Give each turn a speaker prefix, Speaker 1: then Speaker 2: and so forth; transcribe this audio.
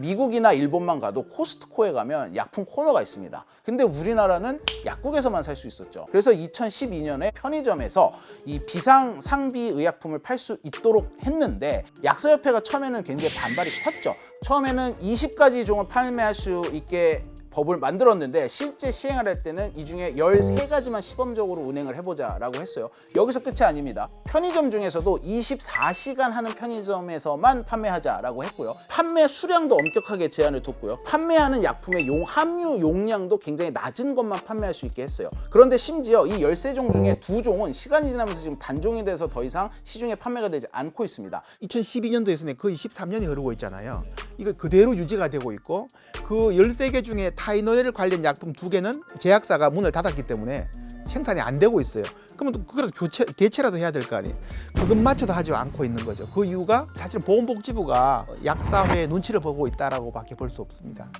Speaker 1: 미국이나 일본만 가도 코스트코에 가면 약품 코너가 있습니다. 근데 우리나라는 약국에서만 살 수 있었죠. 그래서 2012년에 편의점에서 이 비상 상비 의약품을 팔 수 있도록 했는데 약사협회가 처음에는 굉장히 반발이 컸죠. 처음에는 20가지 종을 판매할 수 있게 법을 만들었는데 실제 시행을 할 때는 이 중에 13가지만 시범적으로 운행을 해보자라고 했어요. 여기서 끝이 아닙니다. 편의점 중에서도 24시간 하는 편의점에서만 판매하자라고 했고요. 판매 수량도 엄격하게 제한을 뒀고요. 판매하는 약품의 용 함유 용량도 굉장히 낮은 것만 판매할 수 있게 했어요. 그런데 심지어 이 13종 중에 두 종은 시간이 지나면서 지금 단종이 돼서 더 이상 시중에 판매가 되지 않고 있습니다.
Speaker 2: 2012년도에 서는 거의 13년이 흐르고 있잖아요. 이거 그대로 유지가 되고 있고 그 13개 중에 타이노엘 관련 약품 두 개는 제약사가 문을 닫았기 때문에 생산이 안 되고 있어요. 그러면 그래도 교체 대체라도 해야 될 거 아니에요. 그것 맞춰도 하지 않고 있는 거죠. 그 이유가 사실 보건복지부가 약사회 눈치를 보고 있다라고 밖에 볼 수 없습니다.